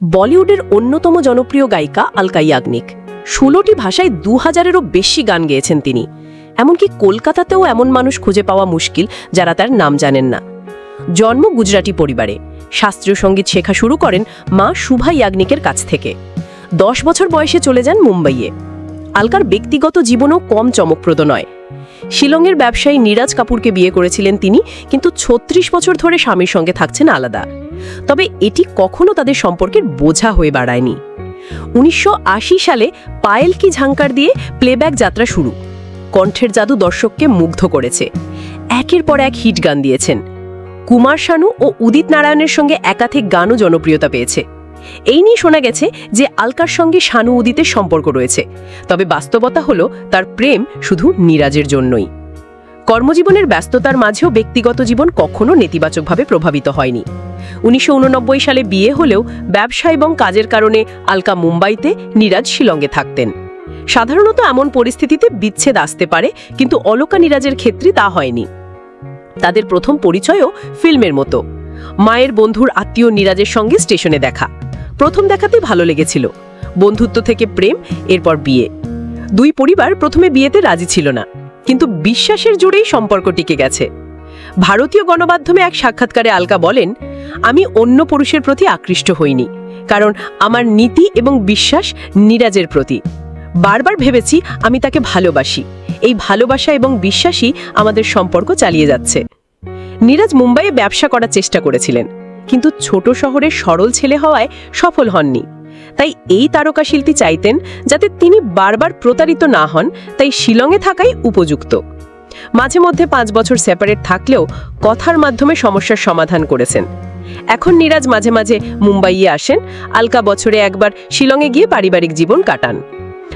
বলিউডের অন্যতম জনপ্রিয় গায়িকা আলকা ইয়াগনিক ষোলোটি ভাষায় দু হাজারেরও বেশি গান গেয়েছেন তিনি। এমনকি কলকাতাতেও এমন মানুষ খুঁজে পাওয়া মুশকিল যারা তার নাম জানেন না। জন্ম গুজরাটি পরিবারে। শাস্ত্রীয় সংগীত শেখা শুরু করেন মা শুভা ইয়াগনিকের কাছ থেকে। দশ বছর বয়সে চলে যান মুম্বাইয়ে। আলকার ব্যক্তিগত জীবনও কম চমকপ্রদ নয়। শিলংয়ের ব্যবসায়ী নীরাজ কাপুরকে বিয়ে করেছিলেন তিনি, কিন্তু ছত্রিশ বছর ধরে স্বামীর সঙ্গে থাকছেন আলাদা। তবে এটি কখনো তাদের সম্পর্কের বোঝা হয়ে বাড়ায়নি। উনিশশো আশি সালে পায়েল কি ঝাঙ্কার দিয়ে প্লেব্যাক যাত্রা শুরু। কণ্ঠের জাদু দর্শককে মুগ্ধ করেছে। একের পর এক হিট গান দিয়েছেন। কুমার শানু ও উদিত নারায়ণের সঙ্গে একাধিক গানও জনপ্রিয়তা পেয়েছে। এই নিয়ে শোনা গেছে যে আলকার সঙ্গে শানু উদিতের সম্পর্ক রয়েছে। তবে বাস্তবতা হলো, তার প্রেম শুধু নীরাজের জন্যই। কর্মজীবনের ব্যস্ততার মাঝেও ব্যক্তিগত জীবন কখনো নেতিবাচকভাবে প্রভাবিত হয়নি। উনিশশো উননব্বই সালে বিয়ে হলেও ব্যবসা এবং কাজের কারণে আলকা মুম্বাইতে নীরাজ শিলংয়ে থাকতেন। সাধারণত এমন পরিস্থিতিতে বিচ্ছেদ আসতে পারে, কিন্তু অলকা নীরাজের ক্ষেত্রে তা হয়নি। তাদের প্রথম পরিচয়ও ফিল্মের মতো। মায়ের বন্ধুর আত্মীয় নীরাজের সঙ্গে স্টেশনে দেখা। প্রথম দেখাতে ভালো লেগেছিল। বন্ধুত্ব থেকে প্রেম, এরপর বিয়ে। দুই পরিবার প্রথমে বিয়েতে রাজি ছিল না, কিন্তু বিশ্বাসের জোরেই সম্পর্ক টিকে গেছে। ভারতীয় গণমাধ্যমে এক সাক্ষাৎকারে আলকা বলেন আমি অন্য পুরুষের প্রতি আকৃষ্ট হইনি, কারণ আমার নীতি এবং বিশ্বাস নীরাজের প্রতি। বারবার ভেবেছি আমি তাকে ভালোবাসি। এই ভালোবাসা এবং বিশ্বাসই আমাদের সম্পর্ক চালিয়ে যাচ্ছে। নীরাজ মুম্বাইয়ে ব্যবসা করার চেষ্টা করেছিলেন, কিন্তু ছোট শহরের সরল ছেলে হওয়ায় সফল হননি। তাই এই তারকা শিল্পী চাইতেন যাতে তিনি বারবার প্রতারিত না হন, তাই শিলংয়ে থাকাই উপযুক্ত। মাঝে মধ্যে পাঁচ বছর সেপারেট থাকলেও কথার মাধ্যমে সমস্যার সমাধান করেছেন। এখন নিরাজ মাঝে মাঝে মুম্বাইয়ে আসেন। আলকা বছরে একবার শিলংয়ে গিয়ে পারিবারিক জীবন কাটান।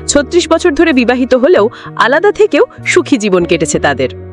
ছত্রিশ বছর ধরে বিবাহিত হলেও আলাদা থেকেও সুখী জীবন কেটেছে তাদের।